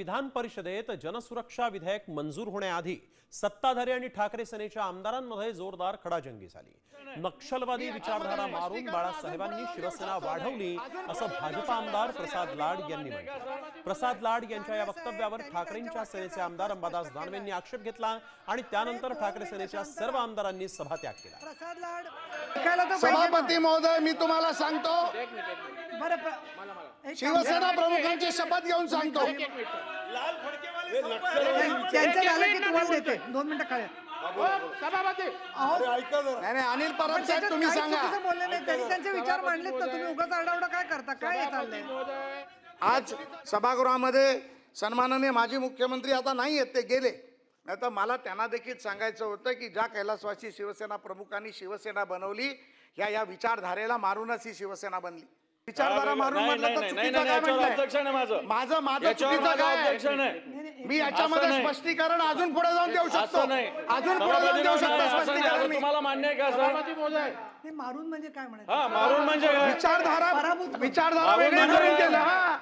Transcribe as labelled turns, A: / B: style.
A: विधान परिषदेत जनसुरक्षा विधेयक मंजूर होण्याआधी सत्ताधारी आणि ठाकरे सेनेच्या आमदारांमध्ये जोरदार खडाजंगी झाली. नक्षलवादी विचारधारा मारून बाळासाहेबांनी शिवसेना वाढवली असं भाजपा आमदार प्रसाद लाड यांनी म्हटलं. प्रसाद लाड यांच्या या वक्तव्यावर ठाकरेंच्या सेनेचे आमदार अंबादास दानवेंनी आक्षेप घेतला आणि त्यानंतर ठाकरे सेनेच्या सर्व आमदारांनी सभात्याग केला.
B: सभापती महोदय मी तुम्हाला सांगतो. शिवसेना प्रमुखांची शपथ घेऊन सांगतो.
C: त्यांचं झालं की? तुम्हाला देते? दोन मिनिटं खाली. अहो,
B: नाही नाही, अनिल परब साहेब तुम्ही सांगा.
C: बोलले नाही. त्यांनी त्यांचे विचार मांडलेत ना तुम्ही उगाच आरडाओरडा काय करता? काय हे चाललंय?
B: आज सभागृहामध्ये सन्माननीय माजी मुख्यमंत्री आता नाही आहेत ते गेले. नाही तर मला त्यांना देखील सांगायचं होतं की ज्या कैलासवासी शिवसेना प्रमुखांनी शिवसेना बनवली ह्या या विचारधारेला मारूनच ही शिवसेना बनली. विचारधारा मारून
D: नाही,
B: म्हटलं तर
D: नाही,
B: चुकीचं
D: नाही,
B: काय
D: याच्यावर
B: म्हटलंय?
D: objection आहे माझं.
B: माझं माझं
D: याच्यावर
B: चुकीचं
D: माझं
B: काय
D: objection
B: आहे?
D: आहे.
B: मी याच्यामध्ये
D: नाही.
B: स्पष्टीकरण अजून पुढे जाऊन देऊ शकतो
D: असं नाही
B: अजून पुढे जाऊन देऊ शकतो
D: महोदय, असं नाही.
B: स्पष्टीकरण मी
D: तुम्हाला मान्य आहे का असं
C: हे मारून म्हणजे काय म्हणायचं
D: हा मारून म्हणजे काय
B: विचारधारा
C: पराभूत
B: विचारधारा वेगळी
D: म्हणजे
B: करून? केलं हा